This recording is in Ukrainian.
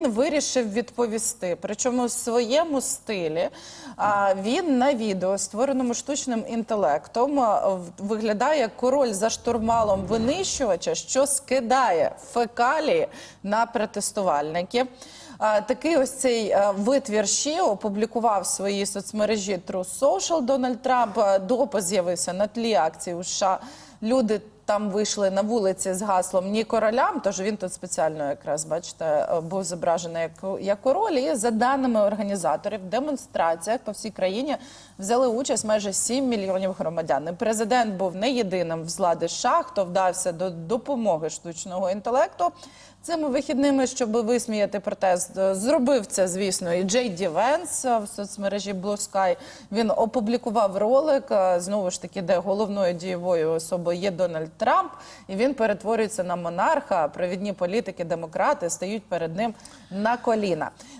Вирішив відповісти, причому в своєму стилі. Він на відео, створеному штучним інтелектом, виглядає король за штурвалом винищувача, що скидає фекалії на протестувальників. Такий ось цей вид вірші опублікував в своїй соцмережі True Social Дональд Трамп. Допис з'явився на тлі акції у США. Люди там вийшли на вулиці з гаслом ні королям, тож він тут спеціально якраз бачите е, був зображений як, король. І за даними організаторів, в демонстраціях по всій країні взяли участь майже 7 мільйонів громадян. І президент був не єдиним з влади США, хто вдався до допомоги штучного інтелекту. Цими вихідними, щоб висміяти протест, зробив це, звісно, і Джей Ді Венс е, в соцмережі Blue Sky. Він опублікував ролик е, знову ж таки, де головною дієвою особою є Дональд Трамп, і він перетворюється на монарха. Провідні політики, демократи стають перед ним на коліна.